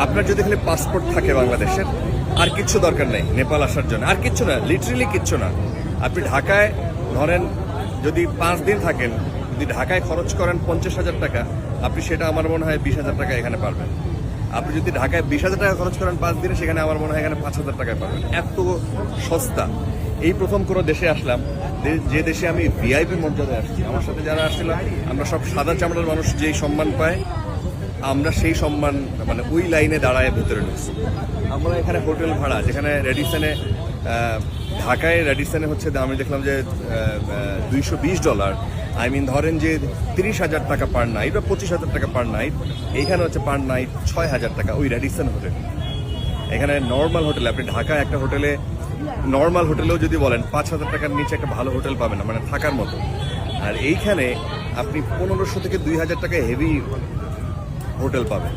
আপনার যদি খালি পাসপোর্ট থাকে বাংলাদেশের আর কিচ্ছু দরকার নেই নেপাল আসার জন্য। আর কিচ্ছু না লিটারেলি কিচ্ছু না। আপনি ঢাকায় ধরেন, যদি পাঁচ দিন থাকেন, যদি ঢাকায় খরচ করেন পঞ্চাশ হাজার টাকা, আপনি সেটা আমার মনে হয় বিশ হাজার টাকা এখানে পারবেন। আপনি যদি ঢাকায় বিশ হাজার টাকা খরচ করেন পাঁচ দিনে, সেখানে আমার মনে হয় এখানে পাঁচ হাজার টাকায় পাবেন এত সস্তা। এই প্রথম কোনো দেশে আসলাম, যে- যে দেশে আমি ভিআইপি মর্যাদায় আসছি। আমার সাথে যারা আসছিল, আমরা সব সাদা চামড়ার মানুষ যেই সম্মান পায় আমরা সেই সম্মান মানে ওই লাইনে দাঁড়ায় ভেতরে ঢুকছি। আমরা এখানে হোটেল ভাড়া, যেখানে রেডিসনে ঢাকায় রেডিসনে হচ্ছে আমি দেখলাম যে দুইশো বিশ ডলার। আই মিন ধরেন যে তিরিশ হাজার টাকা পার নাইট বা পঁচিশ হাজার টাকা পার নাইট এইখানে হচ্ছে পার নাইট ছয় হাজার টাকা ওই রেডিসন হোটেল। এখানে নর্মাল হোটেল, আপনি ঢাকা একটা হোটেলে নর্মাল হোটেলেও যদি বলেন, পাঁচ হাজার টাকার নিচে একটা ভালো হোটেল পাবেন না মানে থাকার মতো। আর এইখানে আপনি পনেরোশো থেকে দুই হাজার টাকা হেভি হোটেল পাবেন